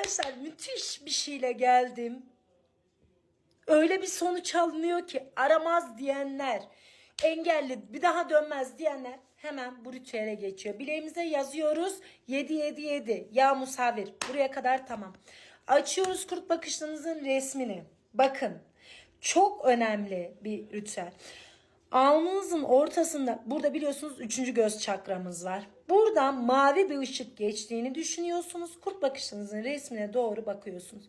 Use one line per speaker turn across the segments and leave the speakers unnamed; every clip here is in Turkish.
Arkadaşlar müthiş bir şeyle geldim. Öyle bir sonuç alınıyor ki aramaz diyenler, engelli bir daha dönmez diyenler hemen bu ritüele geçiyor. Bileğimize yazıyoruz 777 ya musavir buraya kadar tamam. Açıyoruz kurt bakışlarınızın resmini. Bakın çok önemli bir ritüel. Alnınızın ortasında burada biliyorsunuz üçüncü göz çakramız var. Buradan mavi bir ışık geçtiğini düşünüyorsunuz. Kurt bakışınızın resmine doğru bakıyorsunuz.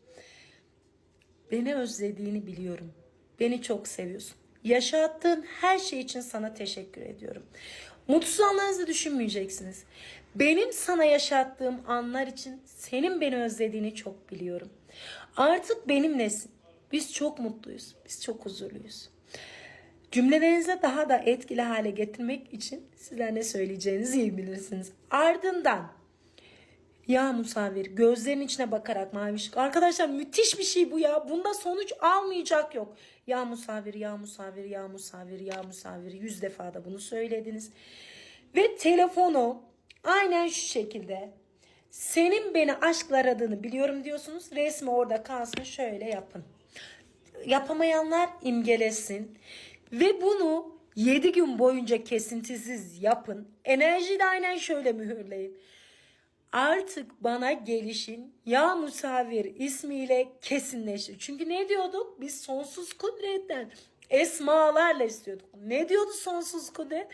Beni özlediğini biliyorum. Beni çok seviyorsun. Yaşattığın her şey için sana teşekkür ediyorum. Mutsuz anlarınızı düşünmeyeceksiniz. Benim sana yaşattığım anlar için senin beni özlediğini çok biliyorum. Artık benimlesin. Biz çok mutluyuz. Biz çok huzurluyuz. Cümlelerinizi daha da etkili hale getirmek için sizler ne söyleyeceğinizi iyi bilirsiniz. Ardından ya Musavir gözlerinin içine bakarak mavi ışık. Arkadaşlar müthiş bir şey bu ya. Bunda sonuç almayacak yok. Ya Musavir, ya Musavir, ya Musavir, ya Musavir. Yüz defa da bunu söylediniz. Ve telefonu aynen şu şekilde. Senin beni aşkla aradığını biliyorum diyorsunuz. Resmi orada kalsın şöyle yapın. Yapamayanlar imgelesin. Ve bunu 7 gün boyunca kesintisiz yapın. Enerjiyi de aynen şöyle mühürleyin. Artık bana gelişin ya musavir ismiyle kesinleşti. Çünkü ne diyorduk? Biz sonsuz kudretten esmalarla istiyorduk. Ne diyordu sonsuz kudret?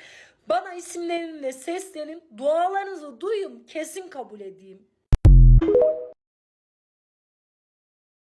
Bana isimlerimle seslenin, dualarınızı duyun, kesin kabul edeyim.